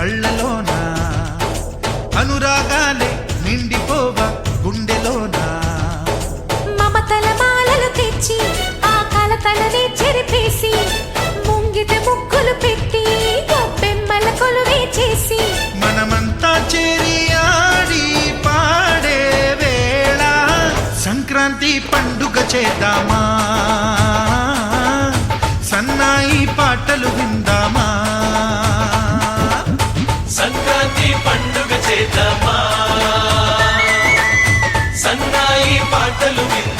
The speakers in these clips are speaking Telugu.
కళ్ళలోన? అనురాగాలే నిండిపోవా గుండెలోన? మమతల మాలలు తెచ్చి ఆ కలతలనే చెరిపేసి ముంగిట ముగ్గులు పెట్టి గొప్పెమ్మల కొలువే చేసి. మనమంతా చేరి ఆడి పాడే వేళ సంక్రాంతి పండుగ చేద్దామా? సన్నాయి పాటలు విందామా? చేద్దామా? సన్నాయి పాటలు విందామా?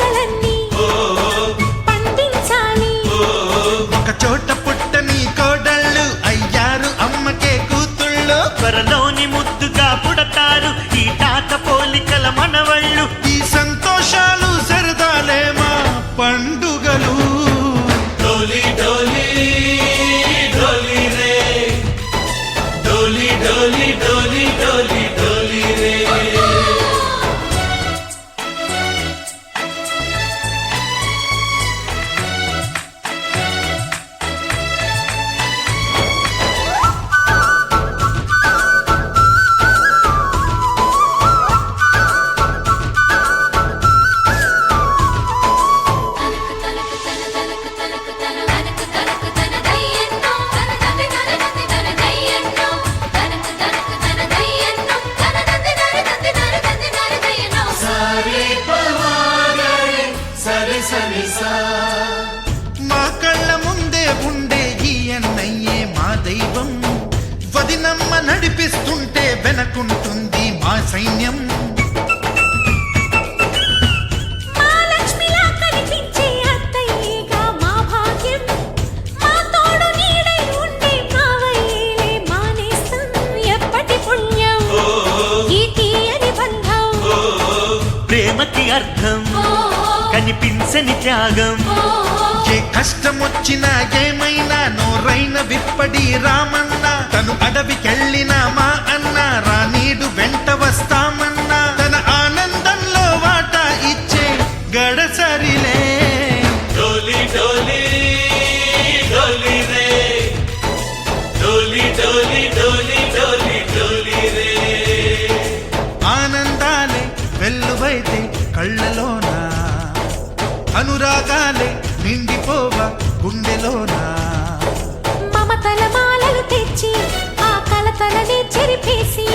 దైవం వదినమ్మ నడిపిస్తుంటే వెనకుంటుంది మా సైన్యం. ప్రేమకి అర్థం. కనిపించని త్యాగం. ఏ కష్టం వచ్చినా ఏమైనా నోరైన విప్పడి రామన్న. తను అడవికెళ్ళిన మా అన్న రానీడు వెంట వస్తామన్నా. తన ఆనందంలో వాటా ఇచ్చే గడసరిలే. డోలి డోలి డోలి రే. డోలి డోలి డోలి డోలి డోలి రే. ఆనందాలే వెల్లువైతే కళ్ళలోన? అనురాగాలే నిండిపోవా గుండెలోనా? మమతల మాలలు తెచ్చి ఆ కలతలనే చెరిపేసి